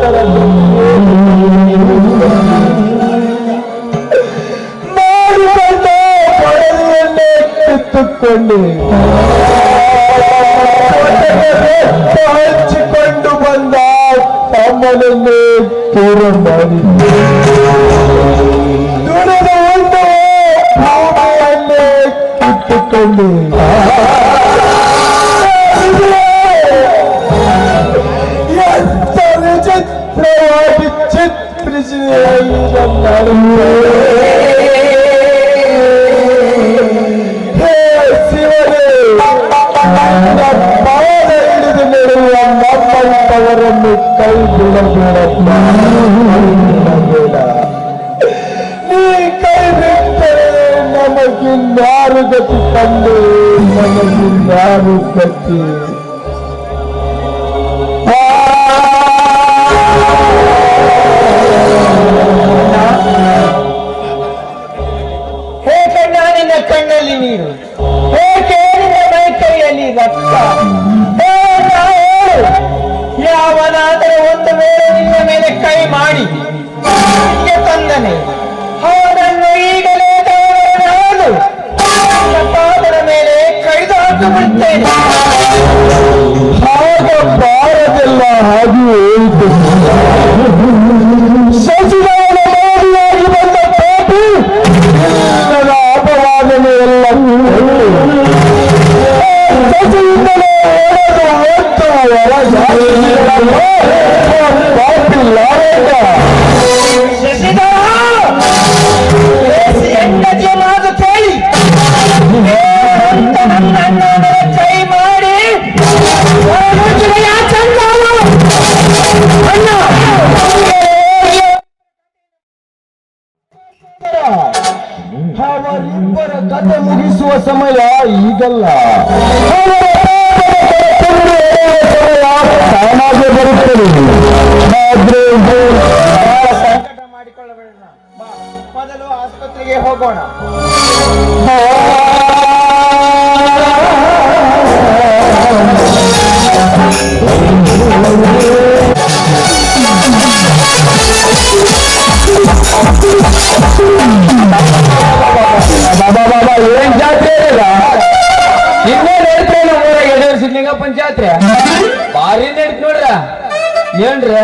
তারা ವಿಚಿತ್ರವಾಗಿ ಚಿತ್ರಿಸಿದೆ ಈ ನನ್ನ ಹೇ ಶಿವನೇ ನನ್ನ ಪಾದ ಹಿಡಿದು ನಡೆಯುವ ನಮ್ಮಂತವರನ್ನು ಕೈ ಬಿಡಬೇಡಪ್ಪ ಬಿಡಬೇಡ ನೀ ಕೈ ಬಿಟ್ಟರೆ ನಮಗಿನ್ಯಾರು ಗತಿ ಅವರಿಬ್ಬರ ಕತೆ ಮುಗಿಸುವ ಸಮಯ ಈಗಲ್ಲ. ತಾನಾಗೆ ಬರುತ್ತದೆ. ಸಂಕಟ ಮಾಡಿಕೊಳ್ಳಬೇಡ ಮೊದಲು ಆಸ್ಪತ್ರೆಗೆ ಹೋಗೋಣ. ಬಾಬಾ ಏನ್ರಿ?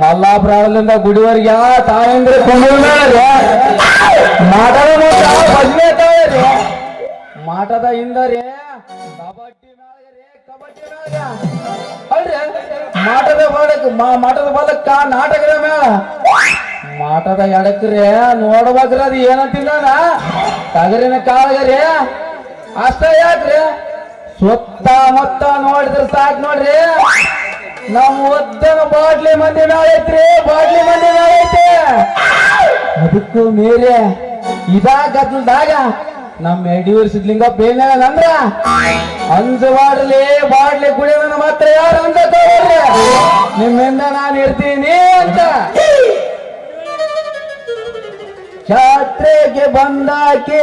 ಮಲ್ಲಾಪುರದಿಂದ ಗುಡಿವರೆಗೆ ತಾಯಂದ್ರ ಕೊಂಡ್ರಿ ಮಾಟದ ಭಜನೆ ಮಾಟದ ಹಿಂದ ರೀ, ಕಬಡ್ಡಿ ಕಬಡ್ಡಿ ಮಾಟದ ಬಲಕ್ ಮಾಟದ ಬಾಲಕ್ಕ ನಾಟಕದ ಮಾಟದ ಎಡಕ್ರೆ ನೋಡ್ಬೇಕ್ರಿ ಅದು ಏನಂತಿಲ್ಲ ತಗರಿನ ಕಾಳಗರಿ ಅಷ್ಟ ಯಾಕ್ರಿ? ಸುತ್ತ ಮೊತ್ತ ನೋಡಿದ್ರೆ ಸಾಕ್ ನೋಡ್ರಿ. ನಮ್ಮ ಒದ್ದನ ಬಾಟ್ಲಿ ಮಂದಿ ಐತ್ರಿ, ಬಾಟ್ಲಿ ಮಂದಿ ಐತೆ. ಅದಕ್ಕೂ ಮೇರೆ ಇದಾ ಗದ್ದಲ್ದಾಗ ನಮ್ಮ ಯಡಿಯೂರು ಸಿದ್ಲಿಂಗಪ್ಪ ಅಂಜ ಅಂಜಬಾಡ್ಲಿ ಬಾಡ್ಲಿ ಕುಡಿಯೋದನ್ನ ಮಾತ್ರ ಯಾರು ಅಂತ ತಗೋರಿ ನಿಮ್ಮಿಂದ ನಾನು ಇರ್ತೀನಿ ಅಂತ. ಜಾತ್ರೆಗೆ ಬಂದಾಕೆ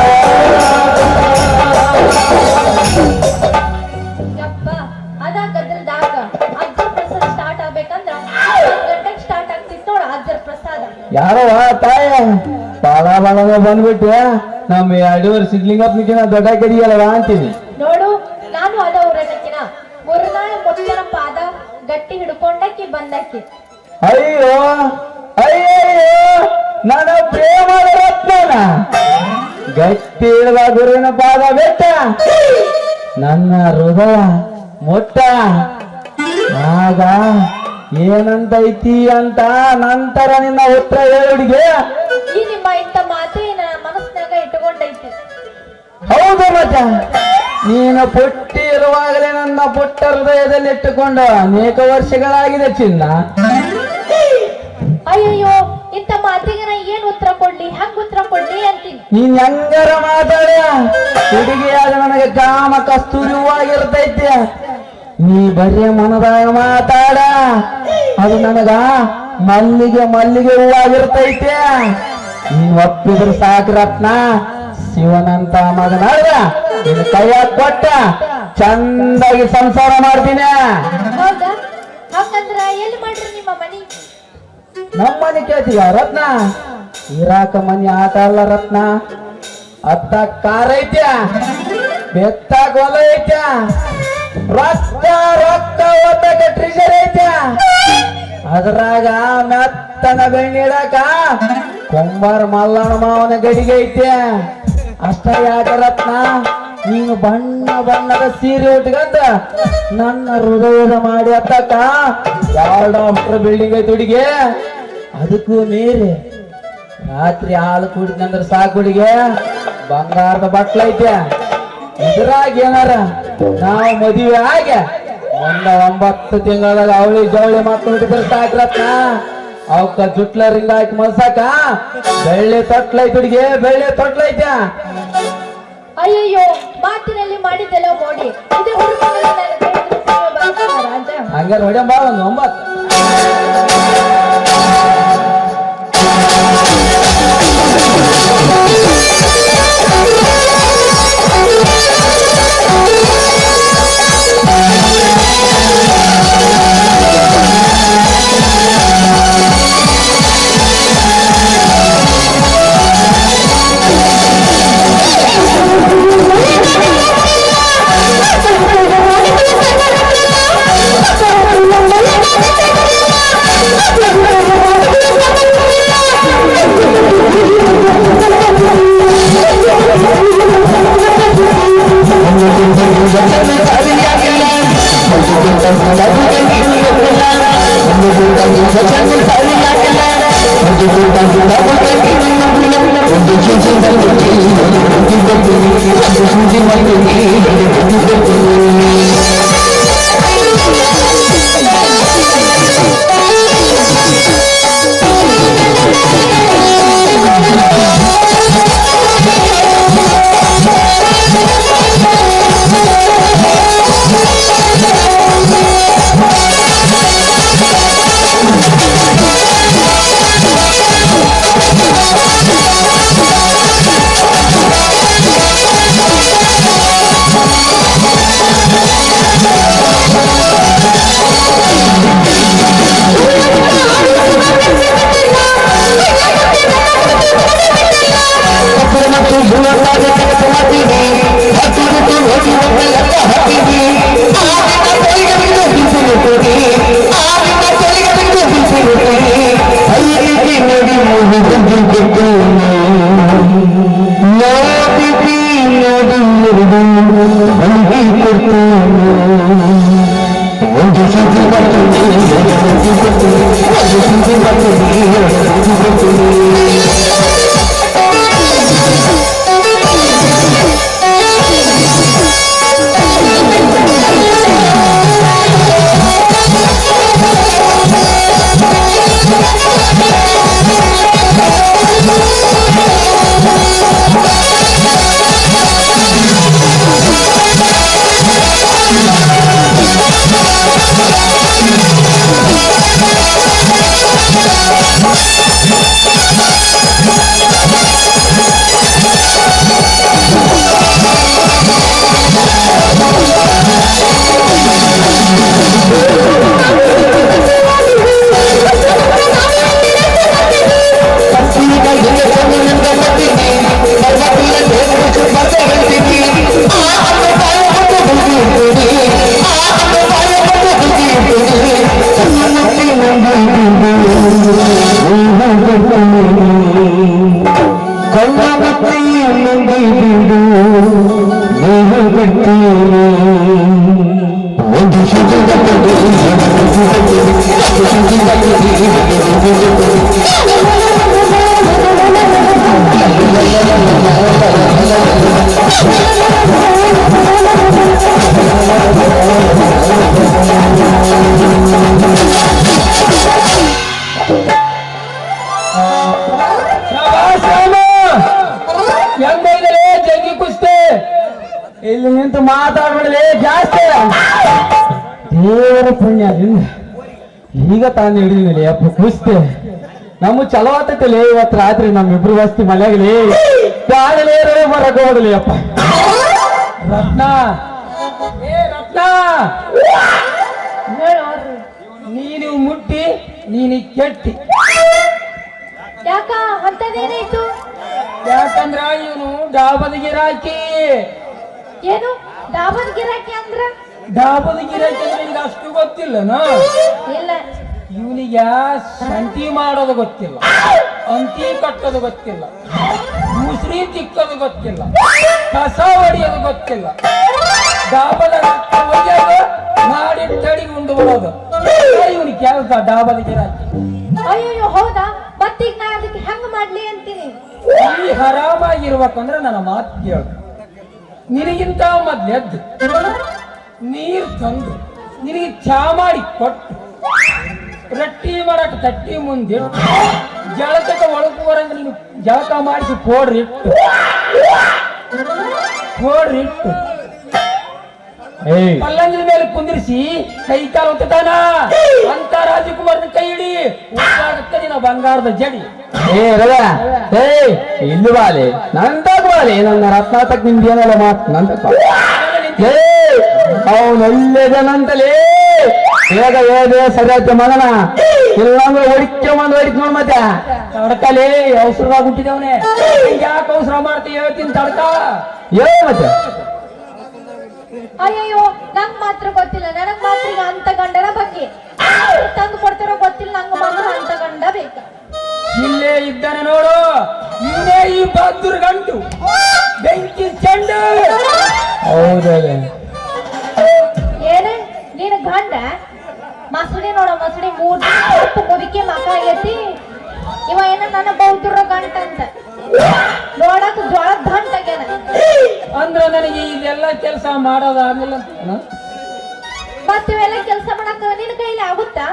ಯಾರವ ತಾಯ ಬಾಳ ಬಾಳ ಬಂದ್ಬಿಟ್ಟೆ ನಮ್ಮ ಎರಡೂವರೆ ಸಿದ್ಲಿಂಗಪ್ಪನಿಗಿನ ದೊಡ್ಡ ಕಡಿಯಲ್ಲವ ಅಂತೀನಿ. ನೋಡು ನಾನು ಅದ ಊರನಕ್ಕಿನ ಮುರುನಾಳ ಮುತ್ತನ ಪಾದ ಗಟ್ಟಿ ಹಿಡ್ಕೊಂಡಕ್ಕಿ ಬಂದಕ್ಕೆ. ಅಯ್ಯೋ ಅಯ್ಯೋ ನನ್ನ ರತ್ನನ. ಗಟ್ಟಿ ಹಿಡಿದ ಗುರುವಿನ ಪಾದ ಬೆಟ್ಟ ನನ್ನ ಹೃದಯ ಮೊಟ್ಟ. ಆಗ ಏನಂತೈತಿ ಅಂತ ನಂತರ ನಿನ್ನ ಉತ್ತರ ಹೇಳುಡಿಗೆ ಈ ನಿಮ್ಮ ಇಂಥ ಮಾತು ನನ್ನ ಮನಸ್ಸಿನಾಗ ಇಟ್ಟುಕೊಂಡೈತಿ. ಹೌದು ಮಜ ನೀನು ಪುಟ್ಟಿ ಇರುವಾಗಲೇ ನನ್ನ ಪುಟ್ಟ ಹೃದಯದಲ್ಲಿ ಇಟ್ಟುಕೊಂಡು ಅನೇಕ ವರ್ಷಗಳಾಗಿದೆ ಚಿನ್ನ. ಅಯ್ಯಯ್ಯೋ ಇಂಥ ಮಾತಿಗೆ ನಾ ಏನ್ ಉತ್ತರ ಕೊಡ್ಲಿ? ಹಂಗ ಉತ್ತರ ಕೊಡ್ಲಿ ಅಂತೀನಿ. ನೀನ್ ಹೆಂಗಾರ ಮಾತಾಡ ಹುಡುಗಿಯಾದ ನನಗೆ ಕಾಮ ಕಸ್ತೂರಿ ಹೂವಾಗಿರ್ತೈತಿ ನೀ ಬರೀ ಮನದಾಗ ಮಾತಾಡ. ಅದು ನನಗ ಮಲ್ಲಿಗೆ ಮಲ್ಲಿಗೆ ಹೂವಾಗಿರ್ತೈತೆ ನೀನ್ ಒಪ್ಪಿದ್ರೆ ಸಾಕು ರತ್ನ. ಶಿವನಂತ ಮಗನಾಗ ನಿನ್ನ ಕೈಯಾಗ ಕೊಟ್ಟ. ಚಂದಾಗಿ ಸಂಸಾರ ಮಾಡ್ತೀನಿ. ನಿಮ್ಮ ಮನಿ ನಮ್ಮ ಮನೆ? ಕೇಳ್ತೀಯ ರತ್ನ? ಇರಾಕ ಮನಿ ಆಟ ಅಲ್ಲ ರತ್ನ. ಅತ್ತ ಕಾರ ಐತ್ಯ? ಬೆತ್ತಾಗ ಹೊಲ ಐತ್ಯ? ರೊಕ್ಕ ರಕ್ತ ಒತ್ತಕ ಟ್ರಿಜರ್ ಐತೆ. ಅದ್ರಾಗ ಮೆತ್ತನ ಬೆಣ್ಣಿಡಕ ಕುಂಬಾರ ಮಲ್ಲಣ್ಣ ಮಾವನ ಗಡಿಗೆ ಐತೆ. ಅಷ್ಟ ಯಾಕ ರತ್ನ, ನೀನು ಬಣ್ಣ ಬಣ್ಣದ ಸೀರೆ ಉಟ್ಕಂತ ನನ್ನ ಹೃದಯದ ಮಾಡಿ ಅತ್ತಕ್ಕ ಎರಡು ಅಷ್ಟ್ರ ಬಿಲ್ಡಿಂಗ್ ಐತೆ ಹುಡುಗಿ. ಅದಕ್ಕೂ ಮೀರಿ ರಾತ್ರಿ ಹಾಲು ಕುಡಿದ್ನಂದ್ರ ಸಾಕು ಹುಡುಗಿ. ಬಂಗಾರದ ಬಟ್ಲ ಐತೆ. ಇದ್ರಾಗ ಏನಾರ ನಾವು ಮದುವೆ ಆಗಿ ಒಂದ ಒಂಬತ್ತು ತಿಂಗಳದಾಗ ಅವಳಿ ಜವಳಿ ಮಾತು ಸಾಕ್ರತ್ನ ಸಾಕು ರತ್ನ ಅವಕ್ಕ ಜುಟ್ಲ ರಿಂಗ್ ಹಾಕಿ ಮಲ್ಸಾಕ. ಬೆಳ್ಳಿ ತೊಟ್ಲೈತಿ ಹುಡುಗಿ ಬೆಳ್ಳಿ ತೊಟ್ಲೈತ. ಅಯ್ಯಯ್ಯೋ ಮಾತಿನಲ್ಲಿ ಮಾಡಿದ್ದೆಲ್ಲ ರಾಜ. ಹಂಗಾರೆ ಹೊಡೆ ಬಾ ಒಂದು ಒಂಬತ್ತು. Thank you. não tem quem tem ಇಲ್ಲಿ ನಿಂತು ಮಾತಾಡ್ಬಿಡಲೇ ಜಾಸ್ತಿ. ದೇವರ ಪುಣ್ಯದಿಂದ ಈಗ ತಾನು ಹಿಡಿದಿಲ್ಲ ಅಪ್ಪ ಕುಸ್ತಿ. ನಮ್ಮ ಚಲೋ ಆತೈತಿಲೇ ಇವತ್ತು ರಾತ್ರಿ ನಮ್ಮಿಬ್ರು ವಸ್ತಿ ಮನೆಯಾಗಲಿ ಬಾಡಲೇ ಬರಕ್ಕೆ ಹೋಗಲಿ ಅಪ್ಪ. ರತ್ನ. ಏ ರತ್ನ. ನೀನು ಮುಟ್ಟಿ ನೀನು ಕೆಟ್ಟಿ. ಯಾಕ? ಅಂತದೇನಾಯ್ತು ಯಾಕಂದ್ರ ಇವನು ಡಾಬದ ಗಿರಾಕಿ. ಏನು? ಡಾಬದ ಗಿರಾಕಿ ಅಂದ್ರ? ಡಾಬದ ಗಿರಾಕಿ ಅಂದ್ರೆ ನಿಂಗೆ ಅಷ್ಟು ಗೊತ್ತಿಲ್ಲನ? ಇಲ್ಲ. ಇವನಿಗೆ ಸಂತಿ ಮಾಡೋದು ಗೊತ್ತಿಲ್ಲ. ಅಂತಿ ಕಟ್ಟೋದು ಗೊತ್ತಿಲ್ಲ. ಮುಸ್ರಿ ತಿಕ್ಕೋದು ಗೊತ್ತಿಲ್ಲ. ಕಸ ಹೊಡೆಯೋದು ಗೊತ್ತಿಲ್ಲ. ಡಾಬದ ಒಯ್ಯೋದು ಮಾಡಿ ತಡಿ ಉಂಡು ಬಿಡೋದು ಇವನಿಗೆ ಕೆಲಸ ಡಾಬದ ಅಯ್ಯೋ ಹೌದಾ? ಮತ್ತೀಗ ನಾ ಅದಕ್ಕೆ ಹೆಂಗ್ ಮಾಡ್ಲಿ ಅಂತೀನಿ? ಈ ಹರಾಮಾಗಿರ್ಬೇಕಂದ್ರೆ ನನ್ನ ಮಾತು ಕೇಳು. ನಿನಗಿಂತ ಮೊದ್ಲೆದ್ದು ನೀರು ತಂದು ನಿನಗೆ ಚಾ ಮಾಡಿ ಕೊಟ್ಟು. ರೊಟ್ಟಿ ಮಾಡಕ್ ತಟ್ಟಿ ಮುಂದೆ ಜಳಕಕ್ಕೆ ಒಳಗೆ ಬರಂಗ ನೀನು ಜಳಕ ಮಾಡಿಸಿ ಕೋಡ್ರಿ ಕೋಡ್ರಿ ಪಲ್ಲಂಗಿನ ಮೇಲೆ ಕುಂದಿರಿಸಿ ಕೈ ಕಾಲು ಹೊತ್ತಾನ ಅಂತ ರಾಜಕುಮಾರನ ಕೈ ಹಿಡಿ. ಉದ್ದಾಗತ್ತೆ ನಿನ್ನ ಬಂಗಾರದ ಜಡಿ. ಏ ರವ ಏ ಇಲ್ಲಿ ಬಾಲೆ. ನಂತಾಗ ಬಾಲೆ. ನನ್ನ ರತ್ನಾತಕ್ ನಿಮ್ದು ಏನಲ್ಲ ಮಾತು? ನಂತ ಏ ಅವನು ಒಳ್ಳೆದನಂತಲೇ ಬೇಗ ಏದೇ ಸರಿಯಾಯ್ತು ಮಗನ. ಇಲ್ಲಾಂದ್ರೆ ಹೊಡಿಕೆ ಬಂದು ಹೊಡಿಕ್ ನೋಡ್ ಮತ್ತೆ. ತಡ್ಕಲೇ ಅವಸರವಾಗಿ ಹುಟ್ಟಿದವನೇ. ಯಾಕೆ ಅವಸರ ಮಾಡ್ತೀವಿ ಹೇಳ್ತೀನಿ ತಡ್ಕ. ಏ ಮತ್ತೆ. ಅಯ್ಯಯ್ಯೋ ನಂಗ್ ಮಾತ್ರ ಗೊತ್ತಿಲ್ಲ. ನನಗ್ ಮಾತ್ರ ಈಗ ಅಂತ ಗಂಡನ ಬಗ್ಗೆ. ತಂದು ಕೊಡ್ತಾರೋ ಗೊತ್ತಿಲ್ಲ ನಂಗ ಮಾತ್ರ ಅಂತ ಗಂಡ ಬೇಕ. ಇಲ್ಲೇ ಇದ್ದಾನೆ ನೋಡು. ಇವನೇ ಈ ಬಹದ್ದೂರ್ ಗಂಟು. ಬೆಂಕಿ ಚೆಂಡು. ಹೌದಲ್ಲ ಏನೇ ನೀನ್ ಗಂಡ? ಮಸಡಿ ನೋಡ ಮಸಡಿ ಮೂರ್ ಮುದುಕಿ ಮಕ ಆಗೈತಿ ಇವ ಏನ ನನ್ನ ಬೌದ್ಧರ ಗಂಟ ಅಂತ. ನೋಡಕ್ ಜ್ವರ ದಂಟ ಆಗ್ಯಾನ. ಅಂದ್ರ ನನಗೆ ಇದೆಲ್ಲ ಕೆಲಸ ಮಾಡೋದ ಆಮೇಲೆ ಮತ್ತಿವೆಲ್ಲ ಇವೆಲ್ಲ ಕೆಲಸ ಮಾಡಕ್ ನಿನ್ ಕೈಲಿ ಆಗುತ್ತಾ?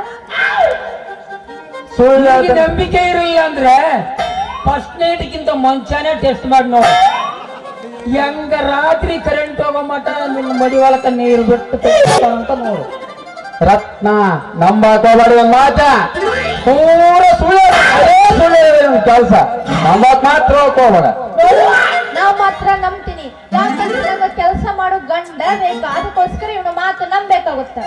ಸುಳ್ಳು. ನಂಬಿಕೆ ಇರಲಿಲ್ಲ ಅಂದ್ರೆ ಫಸ್ಟ್ ನೈಟ್ಗಿಂತ ಮುಂಚಾನೆ ಟೆಸ್ಟ್ ಮಾಡಿ ನೋಡಿ. ಹೆಂಗ ರಾತ್ರಿ ಕರೆಂಟ್ ಹೋಗೋ ಮಟ ನಿನ್ನ ಮಡಿವಾಳಕ ನೀರು ಬಿಟ್ಟು ಅಂತ ನೋಡು. ರತ್ನ ನಂಬಾಕ ಒಂದ್ ಮಾತ ಪೂರ ಸುಳ್ಳು ಅದೇ ಕೆಲ್ಸ ಕೆಲಸ ನಂಬಾಕ್ ಮಾತ್ರ ಹೋಗ್ಬೇಡ ನೋಡು ನಾವ್ ಮಾತ್ರ ನಂಬ್ತೀನಿ ಯಾಕಂದ್ರೆ ಕೆಲಸ ಮಾಡೋ ಗಂಡ ಬೇಕು ಅದಕ್ಕೋಸ್ಕರ ಇವನು ಮಾತು ನಂಬೇಕಾಗುತ್ತ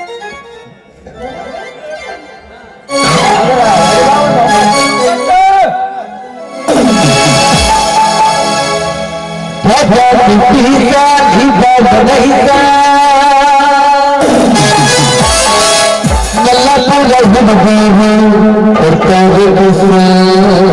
Portanto, que sim.